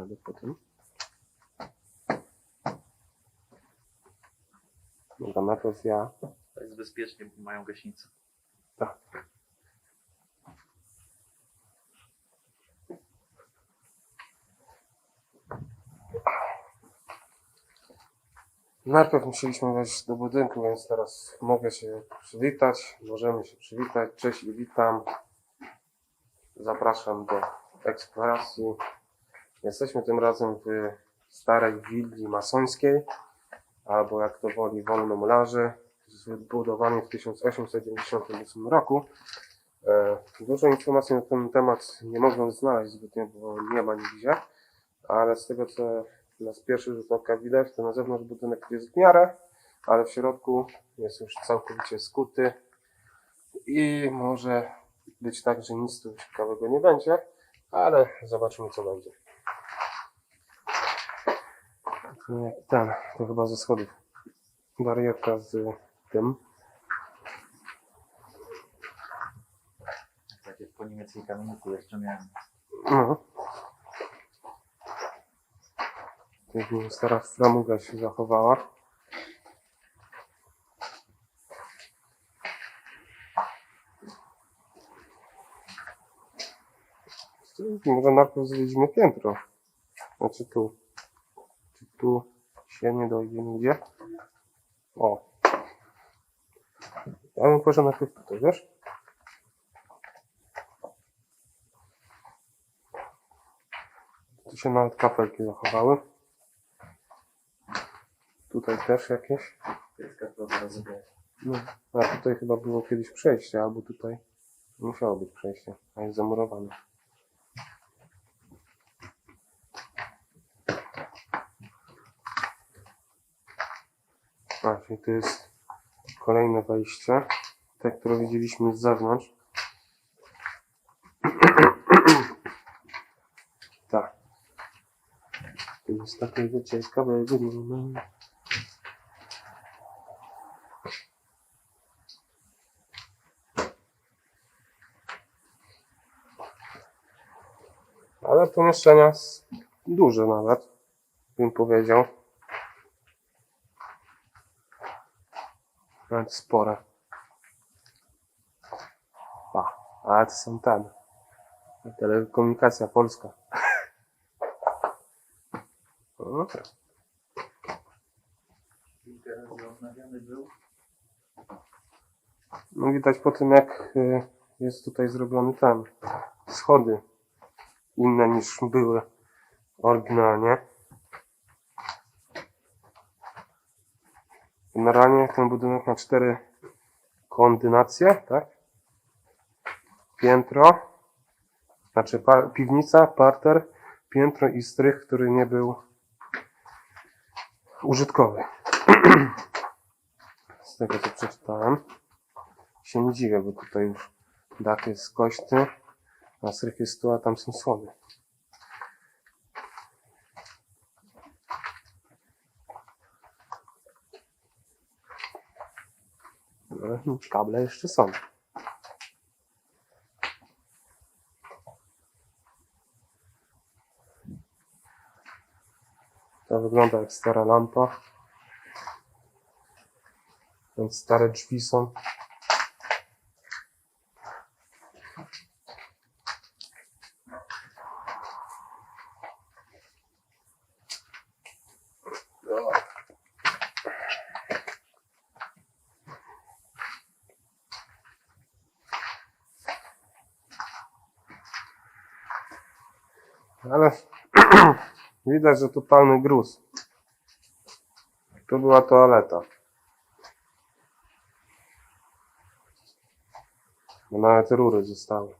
radę potem. Dobra, najpierw ja. To jest bezpiecznie, bo mają gaśnicę. Tak. Najpierw musieliśmy wejść do budynku, więc teraz mogę się przywitać. Możemy się przywitać. Cześć i witam. Zapraszam do eksploracji. Jesteśmy tym razem w starej willi masońskiej, albo jak to woli wolnomularze, zbudowani w 1898 roku. E, Dużo informacji na ten temat nie mogłem znaleźć zbytnio, bo nie ma nigdzie, ale z tego co na pierwszy rzut oka widać, to na zewnątrz budynek jest w miarę, ale w środku jest już całkowicie skuty i może być tak, że nic tu ciekawego nie będzie, ale zobaczymy co będzie. Nie, Ten, to chyba ze schodów. Barierka z tym. Tak jak po niemieckiej kamienicy jeszcze miałem. No. Tu stara framuga się zachowała. Może najpierw zwiedzimy piętro. Znaczy tu. Tu się nie dojdzie nigdzie? O. Ja bym poszedł najpierw tutaj, wiesz? Tu się nawet kafelki zachowały. Tutaj też jakieś. No, a tutaj chyba było kiedyś przejście, albo tutaj musiało być przejście, a jest zamurowane. Czyli to jest kolejne wejście, te, które widzieliśmy z zewnątrz. tak. Tu jest takiego ciekawego nie Ale pomieszczenia duże nawet, bym powiedział. Nawet spore. A, ale to są. Telekomunikacja polska. No dobra. No widać po tym jak y, jest tutaj zrobiony ten schody inne niż były oryginalnie. Generalnie ten budynek ma cztery kondynacje, tak? Piętro, znaczy pa, piwnica, parter, piętro i strych, który nie był użytkowy. Z tego co przeczytałem się nie dziwię, bo tutaj już dach jest skośny, a strych jest tu, a tam są schody. No, Kable jeszcze są. To wygląda jak stara lampa. Więc stare drzwi są. Ale widać, że pełny gruz. Tu była toaleta. No nawet rury zostały.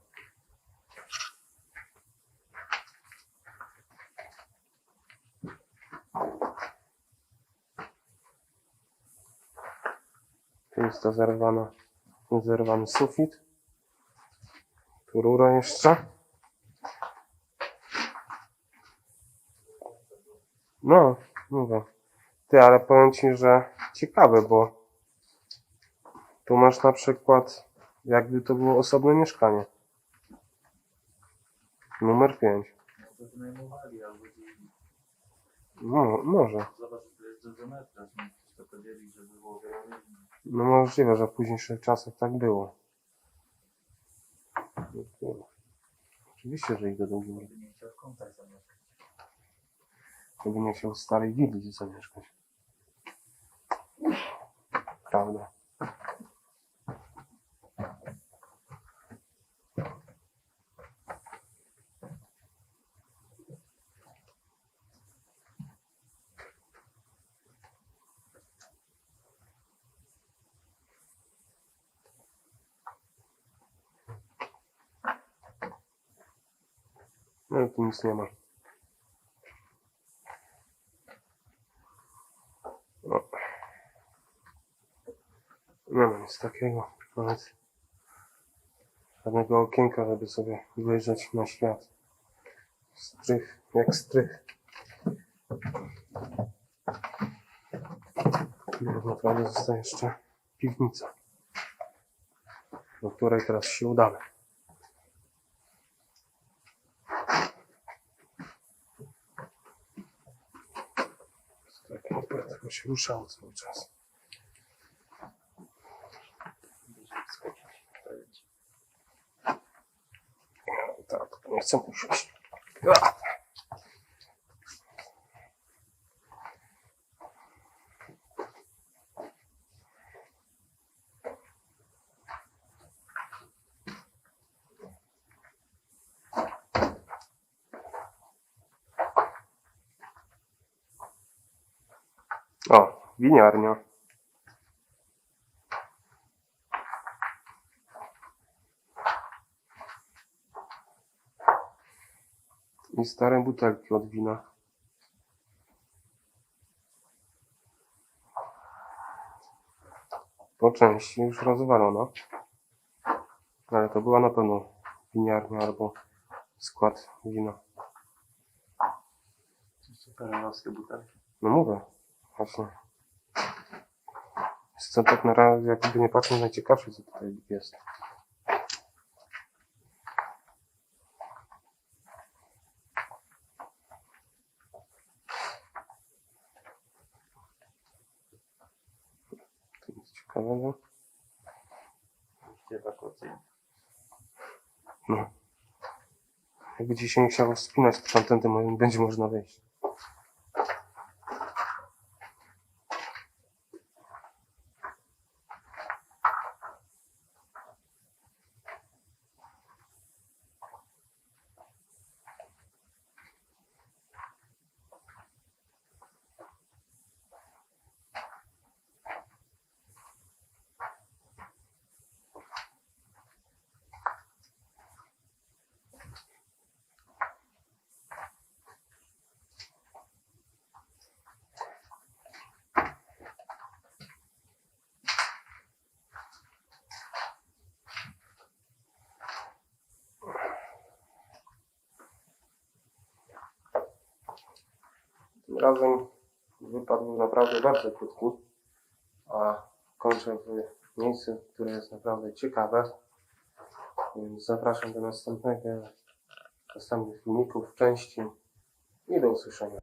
Tu jest to zerwana, zerwany sufit. Tu rura jeszcze. No, mówię. Ty, ale powiem ci, że ciekawe, bo tu masz na przykład, jakby to było osobne mieszkanie. Numer 5. No to wynajmowali albo gdzieś No, może. Zobacz, to jest dużo metra. No możliwe, że w późniejszych czasach tak było. Oczywiście, że idę do góry. Chciał w kątach zamieszkać. Chciał w starej willi zamieszkać. Prawda. No tu nic nie ma. Nic takiego. Nawet żadnego okienka, żeby sobie wyjrzeć na świat. Strych, jak strych. No, naprawdę zostaje jeszcze piwnica, do której teraz się udamy. Tak, tylko się ruszało cały czas. Będzie wskoczyć. To będzie. Tak, to nie chcę usiąść. O, I stare butelki od wina. Po części już rozwalono. Ale to była na pewno winiarnia albo skład wina. Perelowskie butelki. No mówię, właśnie. Jest to tak na razie, jakby nie patrząc, najciekawsze co tutaj jest. Ciekawego. Gdzie ewakuacyjne. No. Jakby nie chciało wspinać, to tamtędy mo- będzie można wejść. Tym razem wypad był naprawdę bardzo krótki, a kończę w miejscu, które jest naprawdę ciekawe. Więc zapraszam do następnego, następnych filmików, części i do usłyszenia.